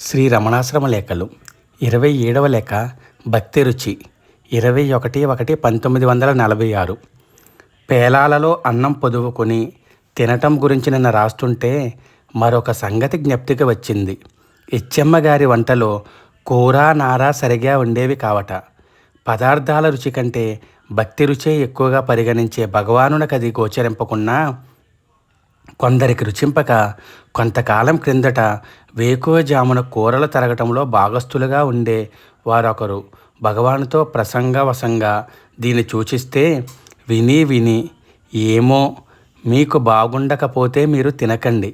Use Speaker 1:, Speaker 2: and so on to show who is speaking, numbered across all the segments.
Speaker 1: శ్రీ రమణాశ్రమ లేఖలు ఇరవై ఏడవ లేఖ భక్తి రుచి ఇరవై ఒకటి ఒకటి పంతొమ్మిది వందల నలభై ఆరు. పేలాలలో అన్నం పొదువుకొని తినటం గురించి నిన్న రాస్తుంటే మరొక సంగతి జ్ఞప్తికి వచ్చింది. ఇచ్చమ్మ గారి వంటలో కూర నార సరిగా ఉండేవి కావట. పదార్థాల రుచి కంటే భక్తి రుచే ఎక్కువగా పరిగణించే భగవానునకది గోచరింపకున్నా కొందరికి రుచింపక కొంతకాలం క్రిందట వేకువజామున కూరలు తరగటంలో భాగస్థులుగా ఉండే వారొకరు భగవానుతో ప్రసంగవశంగా దీన్ని సూచిస్తే విని విని ఏమో మీకు బాగుండకపోతే మీరు తినకండి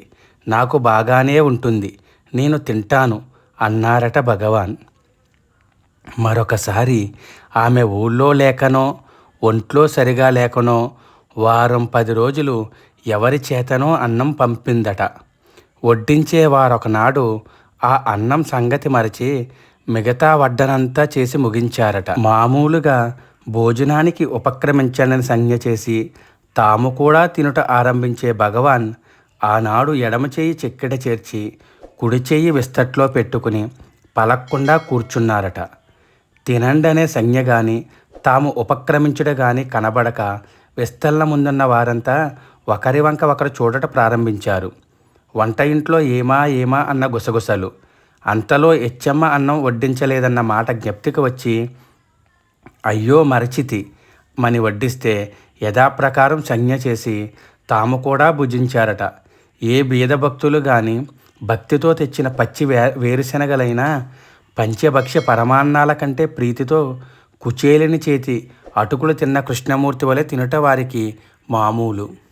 Speaker 1: నాకు బాగానే ఉంటుంది నేను తింటాను అన్నారట భగవాన్. మరొకసారి ఆమె ఊళ్ళో లేకనో ఒంట్లో సరిగా లేకనో వారం పది రోజులు ఎవరి చేతనో అన్నం పంపిందట. వడ్డించే వారొకనాడు ఆ అన్నం సంగతి మరచి మిగతా వడ్డనంతా చేసి ముగించారట. మామూలుగా భోజనానికి ఉపక్రమించాలని సంజ్ఞ చేసి తాము కూడా తినుట ఆరంభించే భగవాన్ ఆనాడు ఎడమ చేయి చెక్కిట చేర్చి కుడి చేయి విస్తట్లో పెట్టుకుని పలక్కుండా కూర్చున్నారట. తినండి అనే సంజ్ఞ గాని తాము ఉపక్రమించుట గాని కనబడక విస్తల్ల ముందున్న వారంతా ఒకరి వంక ఒకరు చూడట ప్రారంభించారు. వంట ఇంట్లో ఏమా ఏమా అన్న గుసగుసలు. అంతలో ఎచ్చమ్మ అన్నం వడ్డించలేదన్న మాట జ్ఞప్తికి వచ్చి అయ్యో మరచితి మని వడ్డిస్తే యథాప్రకారం సంజ్ఞ చేసి తాము కూడా భుజించారట. ఏ బీద భక్తులు గాని భక్తితో తెచ్చిన పచ్చి వే వేరుశనగలైనా పంచభక్ష్య పరమాన్నాల కంటే ప్రీతితో కుచేలిని చేతి అటుకులు తిన్న కృష్ణమూర్తి వలె తినుట వారికి మామూలు.